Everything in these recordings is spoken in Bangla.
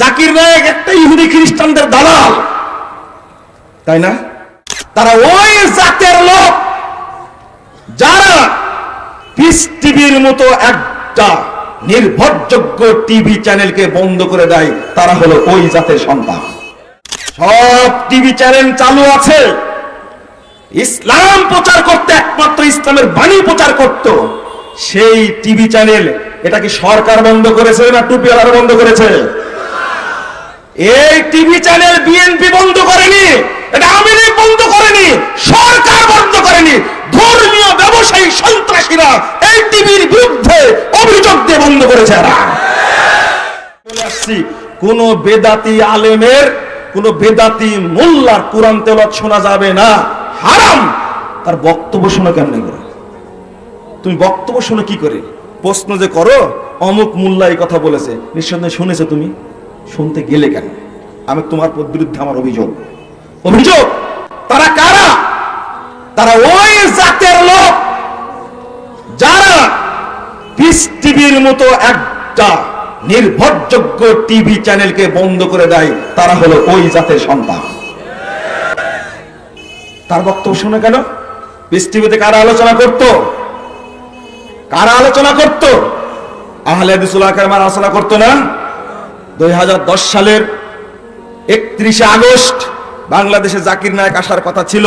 জাকির নায়ক একটা ইহুদি খ্রিস্টানদের দালাল। তাই না? তারা ওই জাতের লোক যারা পিস টিভির মতো একটা নির্ভরযোগ্য টিভি চ্যানেলকে বন্ধ করে দেয়, তারা হলো ওই জাতের সন্তান। সব টিভি চ্যানেল চালু আছে। ইসলাম প্রচার করতে একমাত্র ইসলামের বাণী প্রচার করত। সেই টিভি চ্যানেল, এটা কি সরকার বন্ধ করেছে না টুপিওয়ালারা বন্ধ করেছে? এই টিভি চ্যানেল বিএনপি বন্ধ করেনি, এটা আওয়ামী বন্ধ করেনি, সরকার বন্ধ করেনি, ধর্মীয় ব্যবসায়ী সন্ত্রাসীরা এই টিভির বিরুদ্ধে অভিযোগ দিয়ে বন্ধ করেছে আসছি, কোন বেদাতি আলেমের, কোন বেদাতি মোল্লার কোরআন তেলত শোনা যাবে না। হারাম! তার বক্তব্য শোনা কেমনে করে? তুমি বক্তব্য শোনো কি করে? প্রশ্ন যে করো, অমুক মোল্লা এই কথা বলেছে, নিঃসন্দেহে শুনেছো তুমি? শুনতে গেলে কেন? আমি তোমার বিরুদ্ধে আমার অভিযোগ। অভিযোগ? তারা কারা? তারা ওই জাতের লোক যারা পিস টিভির মতো একটা নির্ভরযোগ্য টিভি চ্যানেলকে বন্ধ করে দেয়, তারা হলো ওই জাতের সন্তান। তার বক্তব্য শুনে কেন? পিস টিভিতে কারা আলোচনা করত? কারা আলোচনা করত? আহলে হাদিসুল্লাহ কারমান আলোচনা করতো না? দুই সালের একত্রিশে আগস্ট বাংলাদেশে জাকির নায়ক আসার কথা ছিল।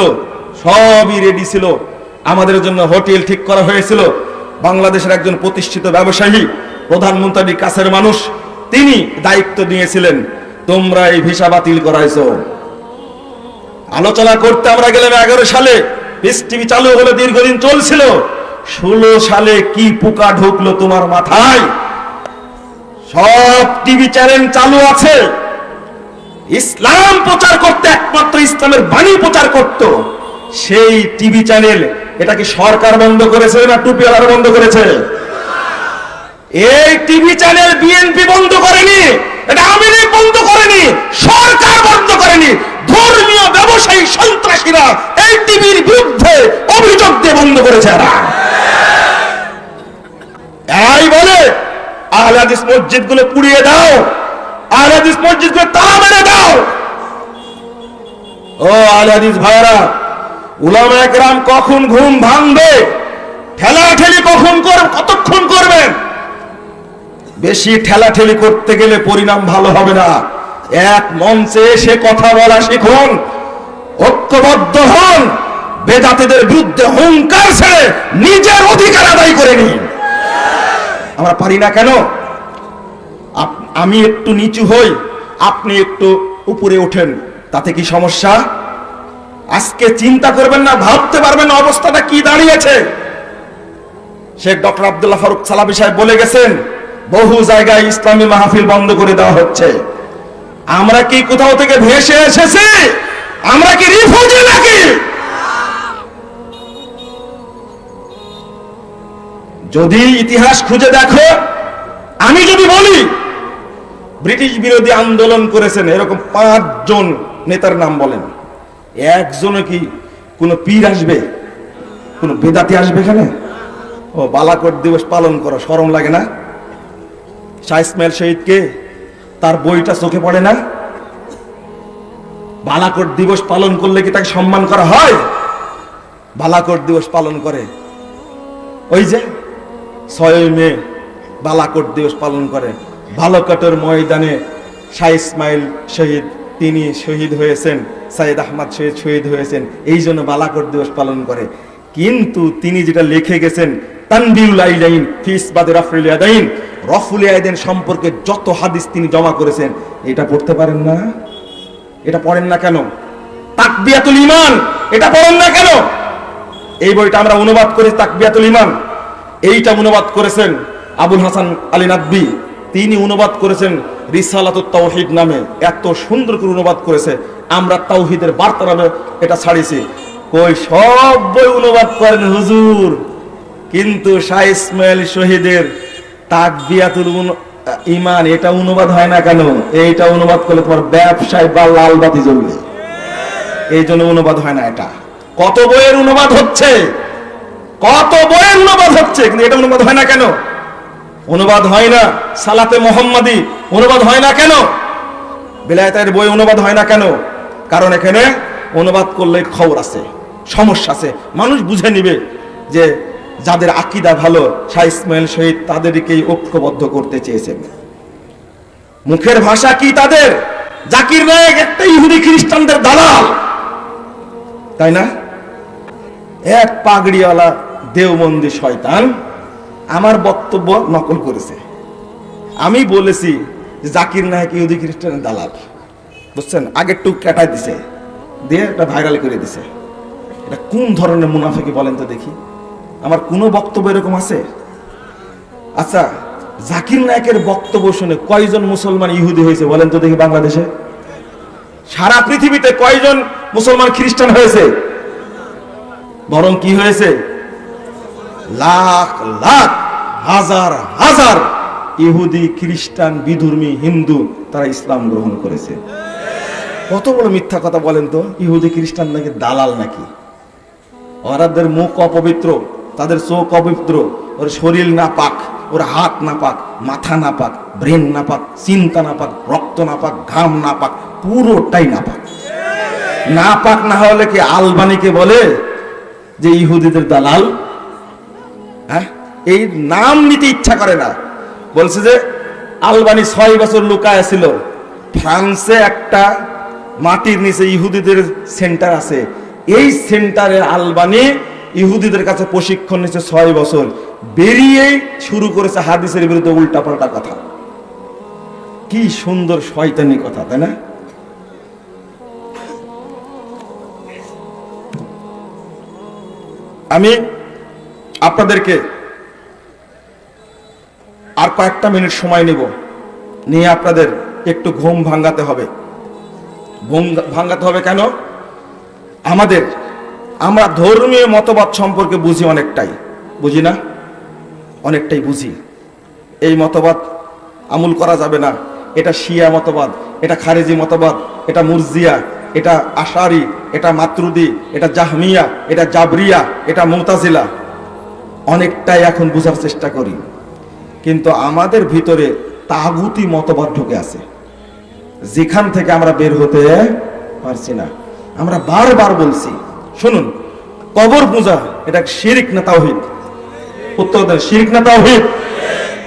সবই রেডি ছিল। আমাদের জন্য হোটেল ঠিক করা হয়েছিল। বাংলাদেশের একজন প্রতিষ্ঠিত ব্যবসায়ী, প্রধানমন্ত্রীর কাছের মানুষ, তিনি দায়িত্ব নিয়েছিলেন, তোমরা এই ভিসা বাতিল করাইছো। আলোচনা করতে আমরা গেলাম এগারো সালে। পিস টিভি চালু হলো, দীর্ঘদিন চলছিল। ষোলো সালে কি পোকা ঢুকলো তোমার মাথায়? সব টিভি চ্যানেল চালু আছে। ইসলাম প্রচার করতে একমাত্র ইসলামের বাণী প্রচার করত। সেই টিভি চ্যানেল, এটা কি সরকার বন্ধ করেছে না টুপিওয়ালারা বন্ধ করেছে? এই টিভি চ্যানেল বিএনপি বন্ধ করেনি, এটা আওয়ামী বন্ধ করেনি, সরকার বন্ধ করেনি। ধর্মীয় ব্যবসায়ী সন্ত্রাসীরা এই টিভির বিরুদ্ধে অভিযোগ দিয়ে বন্ধ করেছে এরা। এরাই বলে আহলে হাদিস মসজিদগুলো পুড়িয়ে দাও। আহলে হাদিস মসজিদগুলো তালা মেরে দাও। ও আহলে হাদিস ভাইরা উলামা একরাম কখন ঘুম ভাঙবে? ঠেলা ঠেলি কখন কর কতক্ষণ করবেন? বেশি ঠেলা ঠেলি করতে গেলে পরিণাম ভালো হবে না। এক মঞ্চে এসে কথা বলা শিখুন। ঐক্যবদ্ধ হন। বেদাতিদের বিরুদ্ধে হুঙ্কার ছেড়ে নিজের অধিকার আদায় করে নিন। আমরা পারি না কেন? আমি একটু নিচু হই, আপনি একটু উপরে ওঠেন, তাতে কি সমস্যা? আজকে চিন্তা করবেন না, ভাবতে পারবেন না অবস্থাটা কি দাঁড়িয়েছে। শেখ ডক্টর আব্দুল্লাহ ফারুক সালাবি সাহেব বলে গেছেন, বহু জায়গায় ইসলামী মাহফিল বন্ধ করে দেওয়া হচ্ছে। আমরা কি কোথাও থেকে ভেসে এসেছি? আমরা কি রিফিউজি নাকি? যদি ইতিহাস খুঁজে দেখো, আমি যদি বলি, ব্রিটিশ বিরোধী আন্দোলন করেছেন, এরকম পাঁচজন নেতার নাম বলেন। একজনও কি কোনো পীর আসবে? কোনো বেদাতি আসবে এখানে? ও, বালাকোট দিবস পালন করো শরম লাগে না? শাহ ইসমাইল শহীদকে তার বইটা চোখে পড়ে না? বালাকোট দিবস পালন করলে কি তাকে সম্মান করা হয়? বালাকোট দিবস পালন করে। ওই যে ছয় মে বালাকোট দিবস পালন করে। বালাকোটের ময়দানে শাহ ইসমাইল শহীদ, তিনি শহীদ হয়েছেন সাইদ আহমদ শহীদ শহীদ হয়েছেন, এই জন্য বালাকোট দিবস পালন করে। কিন্তু তিনি যেটা লিখে গেছেন তানবিউল আইলাইন ফিসবাদে রফুল ইয়াদাইন রফুল ইয়াদাইন সম্পর্কে যত হাদিস তিনি জমা করেছেন, এটা পড়তে পারেন না? এটা পড়েন না কেন? তাকবিয়াতুল ইমান এটা পড়েন না কেন? এই বইটা আমরা অনুবাদ করি তাকবিয়াতুল ইমান এইটা অনুবাদ করেছেন আবুল হাসান আলী নাদবি তিনি অনুবাদ করেছেন রিসালাতুত তাওহিদ নামে। এত সুন্দর করে অনুবাদ করেছে। আমরা তাওহিদের বার্তা নামে এটা ছাড়িয়েছি। কই সব বই অনুবাদ করেন হুজুর। কিন্তু শাহ ইসমাইল শহীদের তাকবিয়াতুল ইমান এটা অনুবাদ হয় না কেন? এইটা অনুবাদ করলে তোমার ব্যবসায় বা লাল বাতি জ্বলবে। এই জন্য অনুবাদ হয় না এটা। কত বইয়ের অনুবাদ হচ্ছে? কত বইয়ের অনুবাদ হচ্ছে? কিন্তু এটা অনুবাদ হয় না কেন? অনুবাদ হয় না সালাতে মোহাম্মদী। অনুবাদ হয় না কেন? বেলায়েতের বই অনুবাদ হয় না কেন? কারণ এখানে অনুবাদ করলে খবর আছে, সমস্যা আছে। মানুষ বুঝে নিবে যে যাদের আকিদা ভালো, শাহ ইসমাইল শহীদ তাদেরকেই ঐক্যবদ্ধ করতে চেয়েছেন। মুখের ভাষা কি তাদের? জাকির নায়ক একটা ইহুদি খ্রিস্টানদের দালাল। তাই না? এক পাগড়িওয়ালা দেওবন্দি শয়তান আমার বক্তব্য নকল করেছে। আমি বলেছি, জাকির নায়ক ইহুদি খ্রিস্টানের দালাল, বুঝছেন? আগের টুক কাটাই দিছে, দিয়ে এটা ভাইরাল করে দিছে। এটা কোন ধরনের মুনাফিকি বলেন তো দেখি। আমার কোনো বক্তব্য এরকম আছে? আচ্ছা জাকির নায়কের বক্তব্য শুনে কয়জন মুসলমান ইহুদি হয়েছে বলেন তো দেখি বাংলাদেশে? সারা পৃথিবীতে কয়জন মুসলমান খ্রিস্টান হয়েছে? বরং কি হয়েছে? লাখ লাখ, হাজার হাজার ইহুদি, খ্রিস্টান, বিধর্মী, হিন্দু তারা ইসলাম গ্রহণ করেছে। কত বড় মিথ্যা কথা বলেন তো? ইহুদি, খ্রিস্টান নাকি দালাল নাকি? ওরাদের মুখ অপবিত্র, তাদের চোখ অপবিত্র, ওর শরীর না পাক ওর হাত না পাক মাথা না পাক ব্রেন না পাক চিন্তা না পাক রক্ত না পাক ঘাম না পাক পুরোটাই না পাক না পাক না হলে কি আলবানিকে বলে যে ইহুদিদের দালাল? হ্যাঁ? এই নাম নিতে ইচ্ছা করে না। বলছে যে, আলবানি ছয় বছর লুকায় ছিল ফ্রান্সে একটা মাটির নিচে ইহুদিদের সেন্টার আছে। এই সেন্টারে আলবানি ইহুদিদের কাছে প্রশিক্ষণ নিচ্ছে ছয় বছর। বেরিয়েই শুরু করেছে হাদিসের বিরুদ্ধে উল্টাপাল্টা কথা। কি সুন্দর শয়তানি কথা, তাই না? আমি আপনাদেরকে আর কয়েকটা মিনিট সময় নিব। নিয়ে আপনাদের একটু ঘুম ভাঙ্গাতে হবে। ঘুম ভাঙ্গাতে হবে কেন? আমাদের, আমরা ধর্মীয় মতবাদ সম্পর্কে বুঝি অনেকটাই। বুঝি না? অনেকটাই বুঝি। এই মতবাদ আমল করা যাবে না। এটা শিয়া মতবাদ, এটা খারেজি মতবাদ, এটা মুরজিয়া, এটা আশারি, এটা মাতরুদি এটা জাহমিয়া, এটা জাবরিয়া, এটা মুতাজিলা। অনেকটাই এখন বোঝার চেষ্টা করি। কিন্তু আমাদের ভিতরে তাগুতি মতবাদ ঢুকে আছে। যেখান থেকে আমরা বের হতে পারছি না। আমরা বারবার বলছি, শুনুন, কবর পূজা, এটা শিরিক না তাওহিদ? উত্তর দেন, শিরিক না তাওহিদ?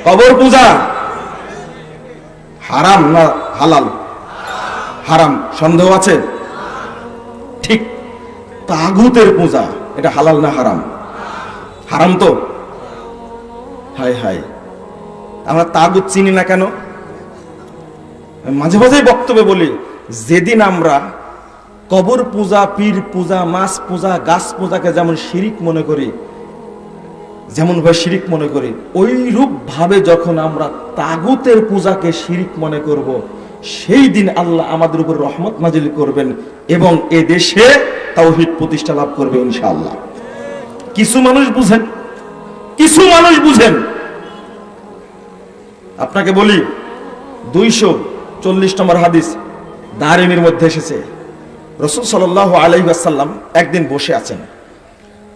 কবর পূজা হারাম না হালাল? হারাম, সন্দেহ আছে? ঠিক, তাগুতের পূজা, এটা হালাল না হারাম? হারাম তো? হাই হাই আমরা তাগুত চিনি না কেন? মাঝে মাঝে বক্তব্যে বলি, যেদিন আমরা কবর পূজা, পীর পূজা, মাছ পূজা, গাছ পূজাকে যেমন শিরিক মনে করি, যেমন ভাবে শিরিক মনে করি ওই রূপ ভাবে যখন আমরা তাগুতের পূজাকে শিরিক মনে করব, সেই দিন আল্লাহ আমাদের উপর রহমত নাজিল করবেন এবং এ দেশে তাওহিদ প্রতিষ্ঠা লাভ করবে ইনশাআল্লাহ। কিছু মানুষ বুঝেন। কিছু মানুষ বুঝেন। আপনাকে বলি, দুইশো চল্লিশ নম্বর হাদিস দারিমির মধ্যে এসেছে। রসুল সাল আলাইসাল্লাম একদিন বসে আছেন।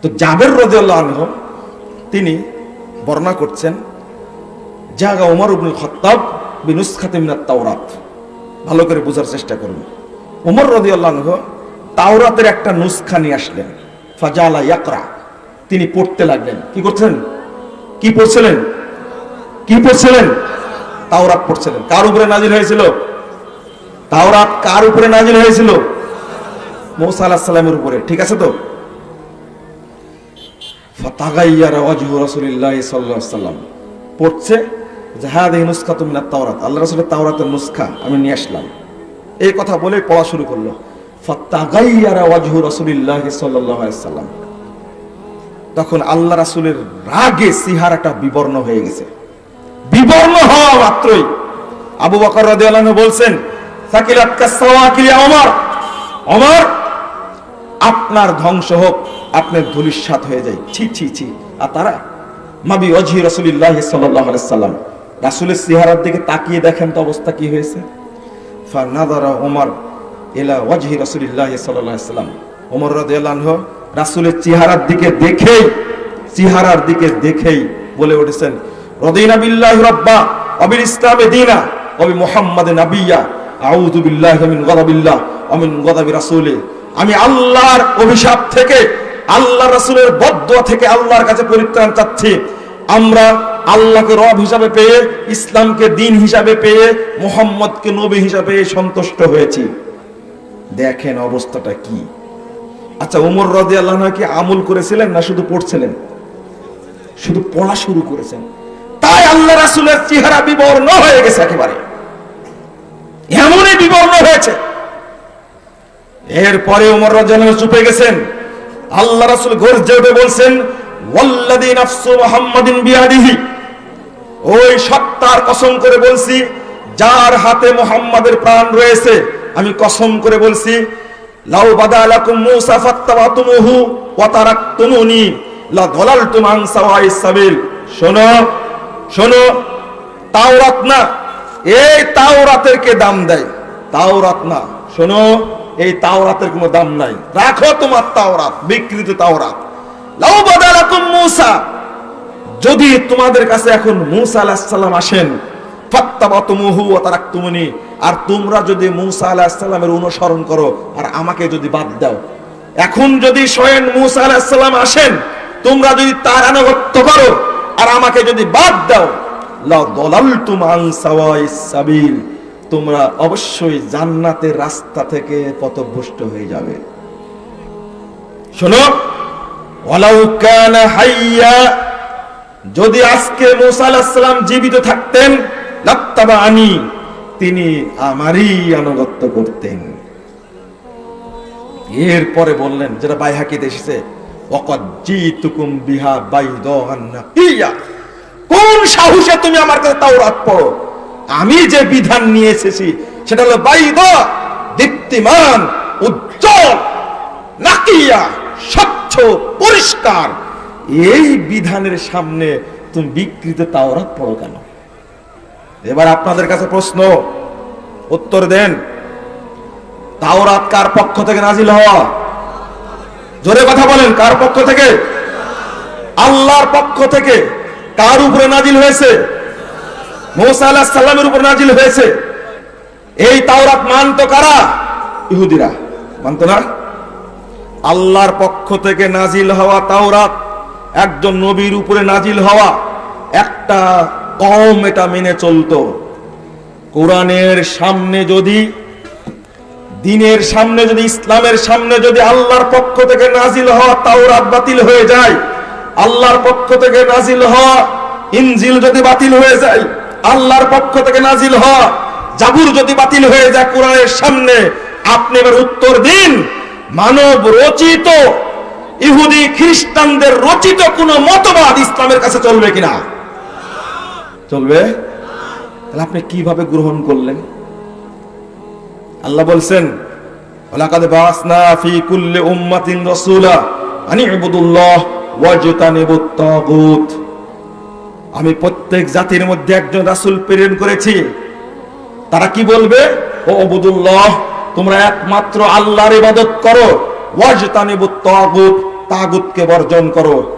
তো জাবের রদিয়াল্লাহ তিনি বর্ণনা করছেন, জাগা ওমর উবনুল খত্তাব বিনুস খাতিমিনাত তাওরাত। ভালো করে বোঝার চেষ্টা করুন। ওমর রদিয়াল্লাহ তাওরাতের একটা নুসখা নিয়ে আসলেন। ফাজালা ইয়াকরা। তিনি পড়তে লাগলেন। কি করছেন কি পড়ছিলেন? কি পড়ছিলেন? তাওরাত পড়ছিলেন। কার উপরে নাজিল হয়েছিল? তাওরাত কার উপরে নাজিল হয়েছিল? মৌসা আলাহ সাল্লামের উপরে। ঠিক আছে তো? পড়ছে তাওরাতের নুসখা আমি নিয়ে আসলাম। এই কথা বলে পড়া শুরু করল। ফাতাগাইয়ারা ওয়াজহু রাসূলুল্লাহ সাল্লাম। তখন আল্লাহ রাসূলের রাগে সিহারাটা বিবর্ণ হয়ে গেছে। বিবর্ণ হওয়া মাত্রই আবু বকর রাদিয়াল্লাহু আনহু বলছেন, সাকিলাত আপনার ধ্বংস হোক, আপনার ধুলিস্বাত হয়ে যায়। ছি ছি ছি, আর তারা? মাবি অজি রসুলিল্লাহ সাল্লাম। রাসূলের চেহারার দিকে তাকিয়ে দেখেন তো অবস্থা কি হয়েছে? ফানাদারা ওমর ইলা ওয়াজহি রাসূলিল্লাহ সাল্লাম। ওমর রাদিয়াল্লাহু রাসূলের চেহারার দিকে দেখেই, চেহারার দিকে দেখেই বলে উঠেছেন, রদিনা বিল্লাহি রাব্বা অবিল ইসলামে দিনা অবি মুহাম্মাদে রাসূলি। আমি আল্লাহর অভিশাপ থেকে আল্লাহ থেকে আল্লাহর কাছে পরিত্রাণ চাচ্ছি। আমরা আল্লাহকে রব হিসাবে পেয়ে, ইসলামকে দিন হিসাবে পেয়ে, মোহাম্মদকে নবী হিসাবে সন্তুষ্ট হয়েছি। দেখেন অবস্থাটা কি? আচ্ছা উমর রাজি আল্লাহ কি আমল করেছিলেন না শুধু পড়ছিলেন? শুধু পড়া শুরু করেছেন। তাই আল্লাহ রাসুলের চেহারা বিবর্ণ হয়ে গেছে একেবারে। এমনই বিবর্ণ হয়েছে। এরপরে উমর রাজন চুপে গেছেন। আল্লাহ রাসুল গর্জে উঠে বলছেন ওয়াল্লাদি নাফসু মুহাম্মাদিন বিয়াদিহি। ওই সত্তার কসম করে বলছি, যার হাতে মোহাম্মদের প্রাণ রয়েছে, আমি কসম করে বলছি লাউ বাদালাকুম মূসা ফাত্তাবাতুমুহু ওয়া তারাকতুমুনি লা দালালতুম আন সাওয়াইস সাবিল। শোনো শোনো, তাওরাত না, এই তাওরাতের কে দাম দেয়? তাওরাত না, শোনো, এই তাওরাতের কোনো দাম নাই। রাখো তোমার তাওরাত, বিকৃত তাওরাত। লাউ বাদালাকুম মূসা, যদি তোমাদের কাছে এখন মুসা আসেন ফাত্তাবাতুমুহু ওয়া তারাকতুমুনি আর তোমরা যদি মুসা আলাহিসাল্লামের অনুসরণ করো, আর আমাকে যদি বাদ দাও। এখন যদি স্বয়ং মুসা আলাহিসাল্লাম আসেন, তোমরা যদি তার আনুগত্য করো, আর আমাকে যদি বাদ দাও তোমরা অবশ্যই জান্নাতের রাস্তা থেকে পথভ্রষ্ট হয়ে যাবে। শোনো যদি আজকে মুসা আলাহিসাল্লাম জীবিত থাকতেন আনি তিনি আমারই আনুগত্য করতেন। এরপরে বললেন, যেটা এসেছে কোন সাহসে তুমি আমার কাছে আমি যে বিধান নিয়ে এসেছি, সেটা হলো বাইদা, দীপ্তিমান, উজ্জ্বল, নাকিয়া, স্বচ্ছ, পরিষ্কার। এই বিধানের সামনে তুমি বিকৃত তাওরাত পড়ো কেন? এবার আপনাদের কাছে প্রশ্ন, উত্তর দেন। তাওরাত কার পক্ষ থেকে নাজিল হওয়া? জোরে কথা বলেন, কার পক্ষ থেকে? আল্লাহর পক্ষ থেকে। কার উপরে নাজিল হয়েছে? মৌসা আলাহ সাল্লামের উপর নাজিল হয়েছে। এই তাওরাত মানত কারা? ইহুদিরা। মানত না? আল্লাহর পক্ষ থেকে নাজিল হওয়া তাওরাত একজন নবীর উপরে নাজিল হওয়া একটা কম এটা মেনে চলতো। কোরআনের সামনে যদি, দিনের সামনে যদি, ইসলামের সামনে যদি আল্লাহর পক্ষ থেকে নাজিল হওয়া তাওরাত বাতিল হয়ে যায়, আল্লাহর পক্ষ থেকে নাজিল হওয়া ইনজিল যদি বাতিল হয়ে যায়, আল্লাহর পক্ষ থেকে নাজিল হওয়া জাবুর যদি বাতিল হয়ে যায় কোরআনের সামনে, আপনি এবার উত্তর দিন, মানব রচিত, ইহুদি খ্রিস্টানদের রচিত কোন মতবাদ ইসলামের কাছে চলবে কিনা? চলবে? তাহলে আপনি কীভাবে গ্রহণ করলেন? আল্লাহ বলছেন আমি প্রত্যেক জাতির মধ্যে একজন রাসূল প্রেরণ করেছি। তারা কি বলবে? ও অবুদুল্লাহ তোমরা একমাত্র আল্লাহর ইবাদত করো। ওয়াজতানিবুত তাগুত তাগুতকে বর্জন করো।